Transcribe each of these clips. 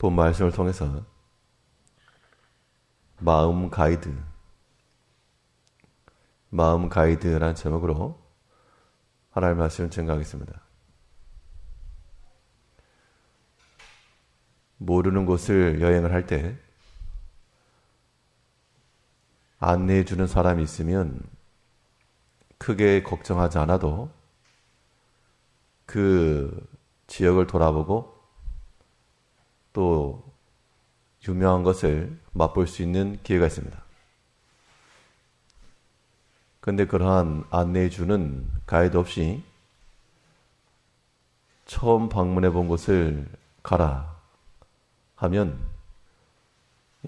본 말씀을 통해서 마음 가이드, 마음 가이드라는 제목으로 하나님의 말씀을 증가하겠습니다. 모르는 곳을 여행을 할 때 안내해 주는 사람이 있으면 크게 걱정하지 않아도 그 지역을 돌아보고 또 유명한 것을 맛볼 수 있는 기회가 있습니다. 근데 그러한 안내해 주는 가이드 없이 처음 방문해 본 곳을 가라 하면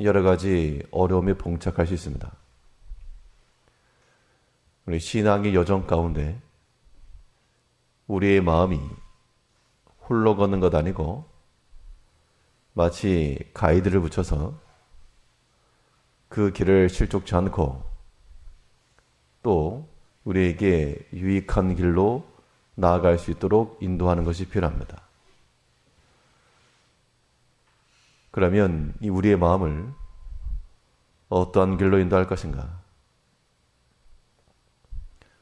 여러 가지 어려움에 봉착할 수 있습니다. 우리 신앙의 여정 가운데 우리의 마음이 홀로 걷는 것 아니고 마치 가이드를 붙여서 그 길을 실족치 않고 또 우리에게 유익한 길로 나아갈 수 있도록 인도하는 것이 필요합니다. 그러면 이 우리의 마음을 어떠한 길로 인도할 것인가?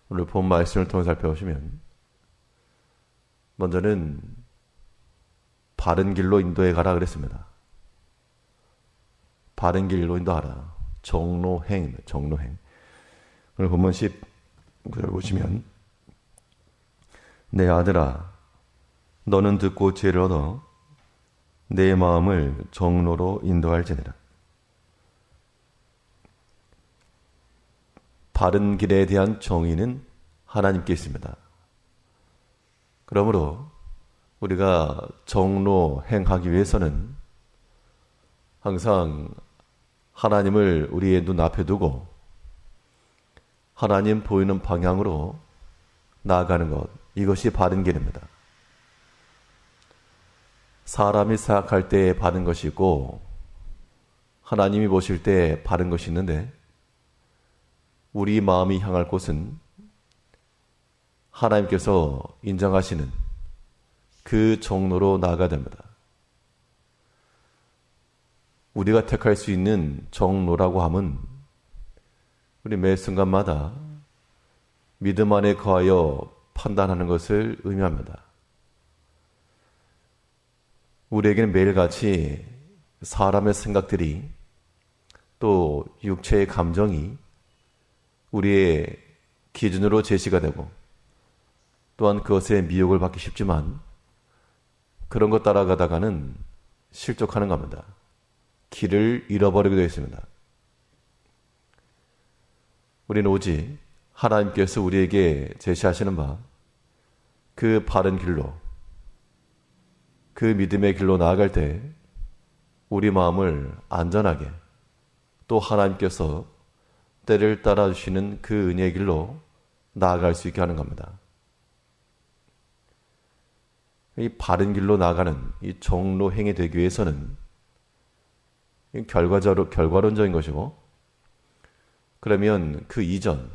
오늘 본 말씀을 통해 살펴보시면 먼저는 바른 길로 인도해 가라 그랬습니다. 바른 길로 인도하라. 정로행, 정로행. 오늘 본문 10구절 보시면 내 아들아 너는 듣고 지혜를 얻어 내 마음을 정로로 인도할지니라. 바른 길에 대한 정의는 하나님께 있습니다. 그러므로 우리가 정로 행하기 위해서는 항상 하나님을 우리의 눈앞에 두고 하나님 보이는 방향으로 나아가는 것, 이것이 바른 길입니다. 사람이 생각할 때 바른 것이 있고 하나님이 보실 때 바른 것이 있는데 우리 마음이 향할 곳은 하나님께서 인정하시는 그 종로로 나아가야 됩니다. 우리가 택할 수 있는 종로라고 함은 우리 매 순간마다 믿음 안에 거하여 판단하는 것을 의미합니다. 우리에게는 매일같이 사람의 생각들이 또 육체의 감정이 우리의 기준으로 제시가 되고 또한 그것에 미혹을 받기 쉽지만 그런 것 따라가다가는 실족하는 겁니다. 길을 잃어버리게 되어 있습니다. 우리는 오직 하나님께서 우리에게 제시하시는 바 그 바른 길로 그 믿음의 길로 나아갈 때 우리 마음을 안전하게 또 하나님께서 때를 따라 주시는 그 은혜의 길로 나아갈 수 있게 하는 겁니다. 이 바른 길로 나가는 이 종로 행이 되기 위해서는 결과적으로 결과론적인 것이고 그러면 그 이전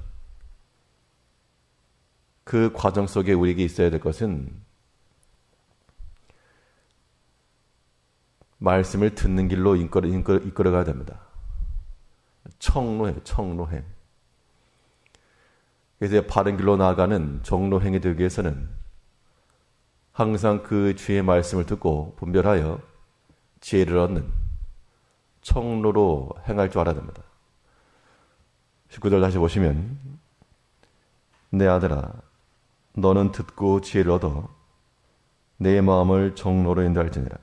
그 과정 속에 우리에게 있어야 될 것은 말씀을 듣는 길로 이끌어, 이끌어, 이끌어가야 됩니다. 청로행, 청로행. 그래서 바른 길로 나아가는 정로행이 되기 위해서는 항상 그 주의 말씀을 듣고 분별하여 지혜를 얻는 청로로 행할 줄 알아야 됩니다. 19절 다시 보시면 내 아들아 너는 듣고 지혜를 얻어 내 마음을 정로로 인도할지니라.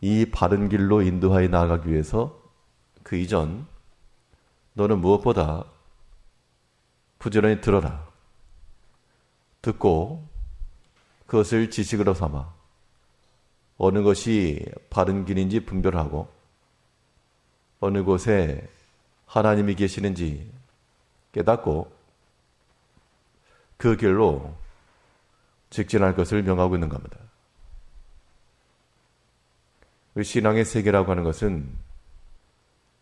이 바른 길로 인도하여 나아가기 위해서 그 이전 너는 무엇보다 부지런히 들어라. 듣고 그것을 지식으로 삼아 어느 것이 바른 길인지 분별하고 어느 곳에 하나님이 계시는지 깨닫고 그 길로 직진할 것을 명하고 있는 겁니다. 신앙의 세계라고 하는 것은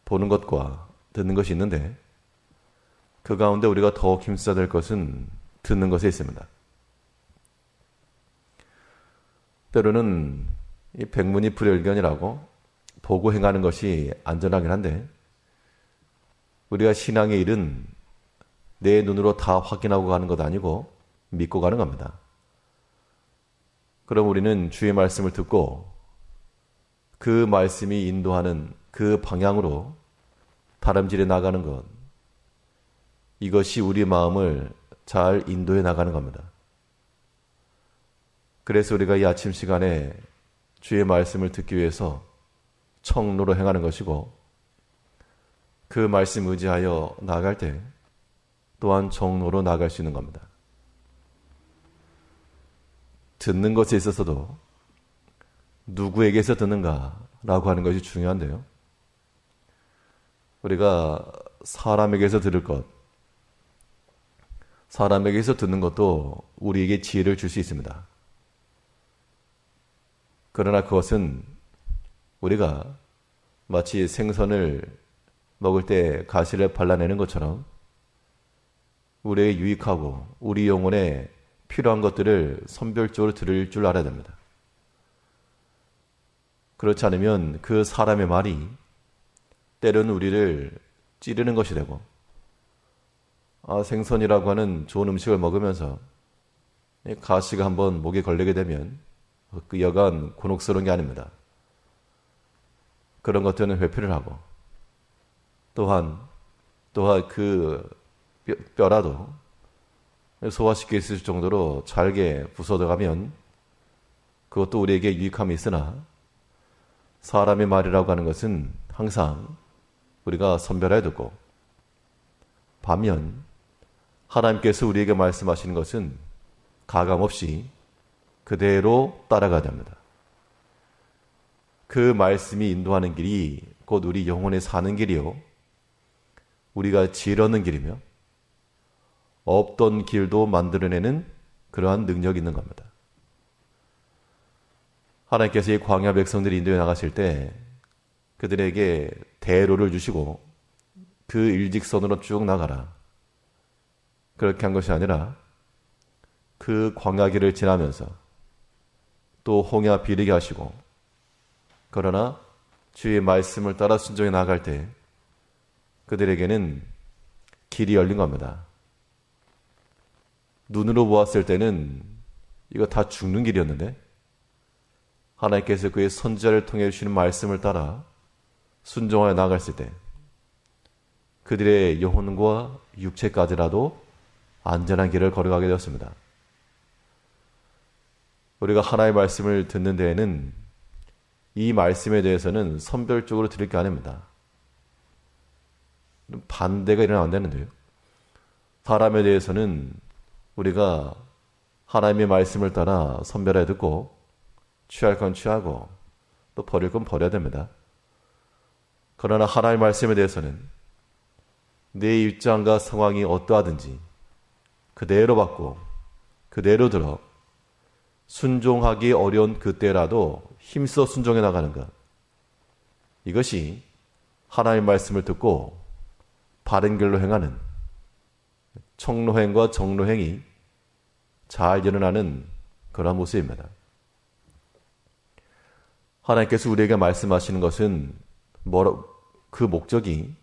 보는 것과 듣는 것이 있는데 그 가운데 우리가 더욱 힘써야 될 것은 듣는 것에 있습니다. 때로는 이 백문이 불여일견이라고 보고 행하는 것이 안전하긴 한데 우리가 신앙의 일은 내 눈으로 다 확인하고 가는 것 아니고 믿고 가는 겁니다. 그럼 우리는 주의 말씀을 듣고 그 말씀이 인도하는 그 방향으로 다름질해 나가는 것. 이것이 우리 마음을 잘 인도해 나가는 겁니다. 그래서 우리가 이 아침 시간에 주의 말씀을 듣기 위해서 청로로 행하는 것이고 그 말씀 의지하여 나갈 때 또한 정로로 나갈 수 있는 겁니다. 듣는 것에 있어서도 누구에게서 듣는가라고 하는 것이 중요한데요. 우리가 사람에게서 들을 것, 사람에게서 듣는 것도 우리에게 지혜를 줄 수 있습니다. 그러나 그것은 우리가 마치 생선을 먹을 때 가시를 발라내는 것처럼 우리에게 유익하고 우리 영혼에 필요한 것들을 선별적으로 들을 줄 알아야 됩니다. 그렇지 않으면 그 사람의 말이 때로는 우리를 찌르는 것이 되고 아, 생선이라고 하는 좋은 음식을 먹으면서 가시가 한번 목에 걸리게 되면 그 여간 곤혹스러운 게 아닙니다. 그런 것들은 회피를 하고 또한 또한 그 뼈, 라도 소화시킬 수 있을 정도로 잘게 부서져가면 그것도 우리에게 유익함이 있으나 사람의 말이라고 하는 것은 항상 우리가 선별해 두고 반면 하나님께서 우리에게 말씀하시는 것은 가감 없이 그대로 따라가야 됩니다. 그 말씀이 인도하는 길이 곧 우리 영혼에 사는 길이요. 우리가 지르는 길이며 없던 길도 만들어내는 그러한 능력이 있는 겁니다. 하나님께서 이 광야 백성들이 인도에 나가실 때 그들에게 대로를 주시고 그 일직선으로 쭉 나가라. 그렇게 한 것이 아니라 그 광야길을 지나면서 또 홍야 비리게 하시고 그러나 주의 말씀을 따라 순종해 나갈 때 그들에게는 길이 열린 겁니다. 눈으로 보았을 때는 이거 다 죽는 길이었는데 하나님께서 그의 선자를 통해 주시는 말씀을 따라 순종하여 나갔을 때 그들의 영혼과 육체까지라도 안전한 길을 걸어가게 되었습니다. 우리가 하나의 말씀을 듣는 데에는 이 말씀에 대해서는 선별적으로 들을 게 아닙니다. 반대가 일어나면 안 되는데요. 사람에 대해서는 우리가 하나님의 말씀을 따라 선별해 듣고 취할 건 취하고 또 버릴 건 버려야 됩니다. 그러나 하나님의 말씀에 대해서는 내 입장과 상황이 어떠하든지 그대로 받고 그대로 들어 순종하기 어려운 그때라도 힘써 순종해 나가는 것. 이것이 하나님의 말씀을 듣고 바른 길로 행하는 청로행과 정로행이 잘 일어나는 그런 모습입니다. 하나님께서 우리에게 말씀하시는 것은 뭐라, 그 목적이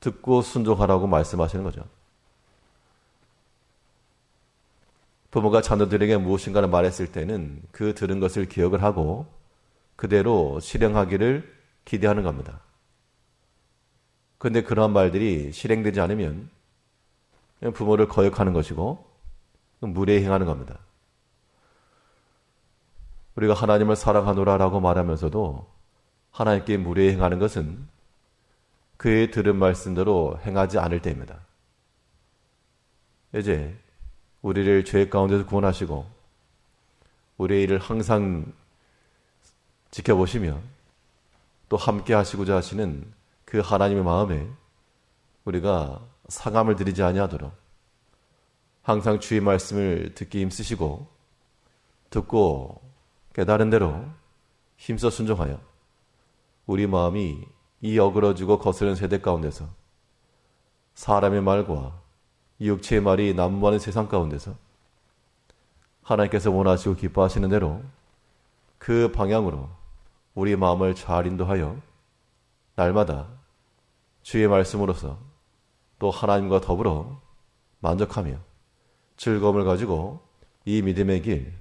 듣고 순종하라고 말씀하시는 거죠. 부모가 자녀들에게 무엇인가를 말했을 때는 그 들은 것을 기억을 하고 그대로 실행하기를 기대하는 겁니다. 그런데 그러한 말들이 실행되지 않으면 부모를 거역하는 것이고 무례 행하는 겁니다. 우리가 하나님을 사랑하노라라고 말하면서도 하나님께 무례 행하는 것은 그의 들은 말씀대로 행하지 않을 때입니다. 이제 우리를 죄 가운데서 구원하시고 우리의 일을 항상 지켜보시며 또 함께 하시고자 하시는 그 하나님의 마음에 우리가 상함을 드리지 아니하도록 항상 주의 말씀을 듣기 힘쓰시고 듣고 깨달은 대로 힘써 순종하여 우리 마음이 이 어그러지고 거스른 세대 가운데서 사람의 말과 육체의 말이 난무하는 세상 가운데서 하나님께서 원하시고 기뻐하시는 대로 그 방향으로 우리 마음을 잘 인도하여 날마다 주의 말씀으로서 또 하나님과 더불어 만족하며 즐거움을 가지고 이 믿음의 길,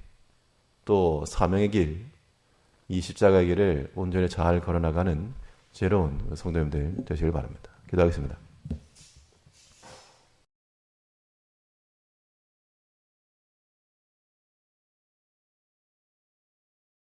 또 사명의 길, 이 십자가의 길을 온전히 잘 걸어나가는 새로운 성도님들 되시길 바랍니다. 기도하겠습니다.